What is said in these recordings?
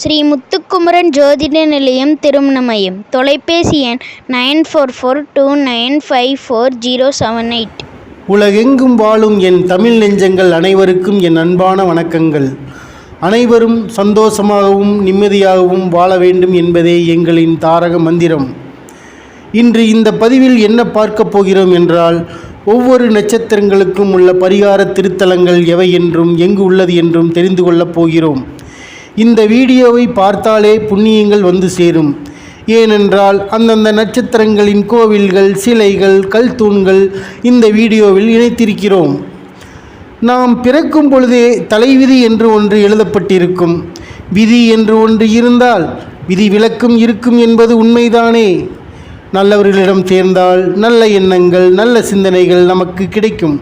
ஸ்ரீ முத்துக்குமரன் ஜோதிட நிலையம் திருமணமயம் தொலைபேசி எண் nine four four two nine five four zero seven eight. உலகெங்கும் வாழும் என் தமிழ் நெஞ்சங்கள் அனைவருக்கும் என் அன்பான வணக்கங்கள். அனைவரும் சந்தோஷமாகவும் நிம்மதியாகவும் வாழ வேண்டும் என்பதே எங்களின் தாரக மந்திரம். இன்று இந்த பதிவில் என்ன பார்க்கப் போகிறோம் என்றால் ஒவ்வொரு நட்சத்திரங்களுக்கும் உள்ள பரிகார திருத்தலங்கள் எவை என்றும் எங்கு உள்ளது என்றும் தெரிந்து கொள்ளப் போகிறோம். இந்த வீடியோவை பார்த்தாலே புண்ணியங்கள் வந்து சேரும். ஏனென்றால் அந்தந்த நட்சத்திரங்களின் கோவில்கள் சிலைகள் கல் தூண்கள் இந்த வீடியோவில் இணைத்திருக்கிறோம். நாம் பிறக்கும் பொழுதே தலைவிதி என்று ஒன்று எழுதப்பட்டிருக்கும். விதி என்று ஒன்று இருந்தால் விதி விளக்கும் இருக்கும் என்பது உண்மைதானே. நல்லவர்களிடம் சேர்ந்தால் நல்ல எண்ணங்கள் நல்ல சிந்தனைகள் நமக்கு கிடைக்கும்.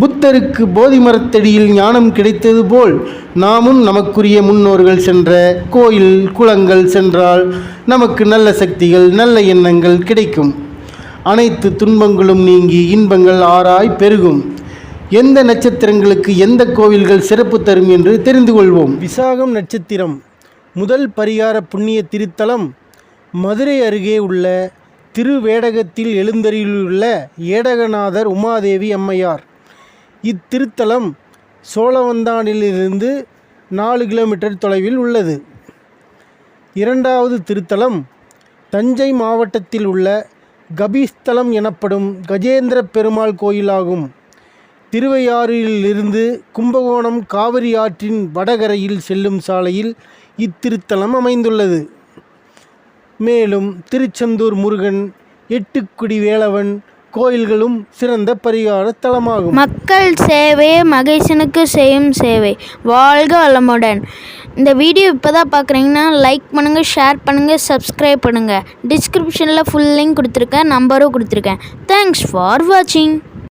புத்தருக்கு போதி மரத்தடியில் ஞானம் கிடைத்தது போல் நாமும் நமக்குரிய முன்னோர்கள் சென்ற கோயில் குளங்கள் சென்றால் நமக்கு நல்ல சக்திகள் நல்ல எண்ணங்கள் கிடைக்கும். அனைத்து துன்பங்களும் நீங்கி இன்பங்கள் ஆறாய் பெருகும். எந்த நட்சத்திரங்களுக்கு எந்த கோவில்கள் சிறப்பு தரும் என்று தெரிந்து கொள்வோம். விசாகம் நட்சத்திரம் முதல் பரிகார புண்ணிய திருத்தலம் மதுரை அருகே உள்ள திருவேடகத்தில் எழுந்தருளியுள்ள ஏடகநாதர் உமாதேவி அம்மையார். இத்திருத்தலம் சோழவந்தானிலிருந்து நாலு கிலோமீட்டர் தொலைவில் உள்ளது. இரண்டாவது திருத்தலம் தஞ்சை மாவட்டத்தில் உள்ள கபிஸ்தலம் எனப்படும் கஜேந்திர பெருமாள் கோயிலாகும். திருவையாறிலிருந்து கும்பகோணம் காவிரி ஆற்றின் வடகரையில் செல்லும் சாலையில் இத்திருத்தலம் அமைந்துள்ளது. மேலும் திருச்செந்தூர் முருகன் எட்டுக்குடி வேலவன் கோயில்களும் சிறந்த பரிகார தலமாகும். மக்கள் சேவையே மகேசனுக்கு செய்யும் சேவை. வாழ்க வளமுடன். இந்த வீடியோ இப்போ தான் பார்க்குறீங்கன்னா லைக் பண்ணுங்கள் ஷேர் பண்ணுங்கள் சப்ஸ்கிரைப் பண்ணுங்கள் டிஸ்கிரிப்ஷனில் ஃபுல் லிங்க் கொடுத்துருக்கேன் நம்பரும் கொடுத்துருக்கேன். தேங்க்ஸ் ஃபார் வாட்சிங்